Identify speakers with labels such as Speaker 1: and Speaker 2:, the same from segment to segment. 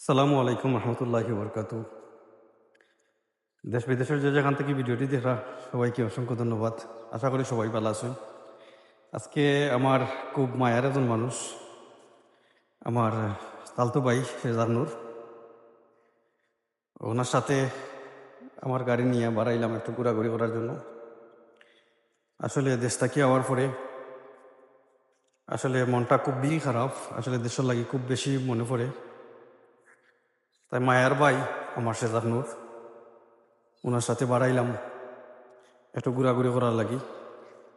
Speaker 1: সালামু আলাইকুম রহমতুল্লাহি বরকাত দেশ বিদেশের যে যেখান থেকে ভিডিওটি দেখা সবাইকে অসংখ্য ধন্যবাদ। আশা করি সবাই ভালো আছেন। আজকে আমার খুব মায়ার একজন মানুষ, আমার তালতো ভাই শেজার নূর। ওনার সাথে আমার গাড়ি নিয়ে বাড়াইলাম একটু ঘোরাঘুরি করার জন্য। আসলে দেশটাকে আওয়ার পরে? আসলে মনটা খুব বেশি খারাপ। আসলে দেশের লাগি খুব বেশি মনে পড়ে। তাই মায়ার ভাই আমার সেজার নূর। ওনার সাথে বাড়াইলাম। একটু ঘোরাঘুরি করার লাগি।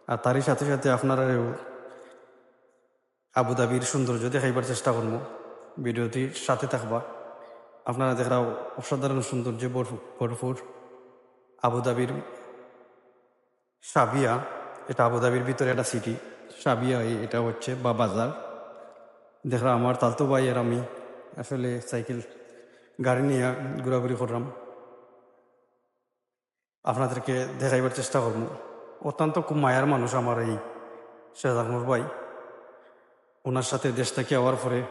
Speaker 1: আর তারই সাথে সাথে আপনারাও আবুধাবির সৌন্দর্য দেখাইবার চেষ্টা করব ভিডিওটির সাথে থাকবা। আপনারা দেখরাও অসাধারণ সৌন্দর্য ভরপু- ভরপুর আবুধাবির সাবিয়া এটা আবুধাবির ভিতরে একটা সিটি সাবিয়া এটা হচ্ছে বা বাজার। দেখরা আমার তালতো ভাই আর আমি আসলে সাইকেল গাড়ি নিয়ে ঘোরাঘুরি করলাম। আপনাদেরকে দেখাইবার চেষ্টা করব। অত্যন্ত খুব মায়ার মানুষ আমার এই শেজানুর ভাই। ওনার সাথে দেশ থেকে আওয়ার পরে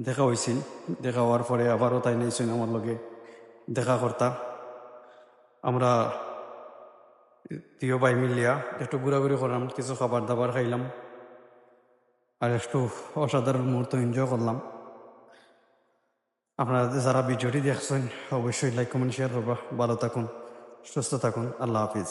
Speaker 1: দেখা হয়েছিল দেখা হওয়ার পরে আবারও তাই নিয়েছেন আমার লগে দেখা কর্তা। আমরা প্রিয় ভাই মিলিয়া একটু ঘোরাঘুরি করলাম, কিছু খাবার দাবার খাইলাম। আর একটু অসাধারণ মুহূর্ত এনজয় করলাম। আপনারা যারা ভিডিওটি দেখছেন, অবশ্যই লাইক কমেন্ট শেয়ার করবা। ভালো থাকুন, সুস্থ থাকুন। আল্লাহ হাফিজ।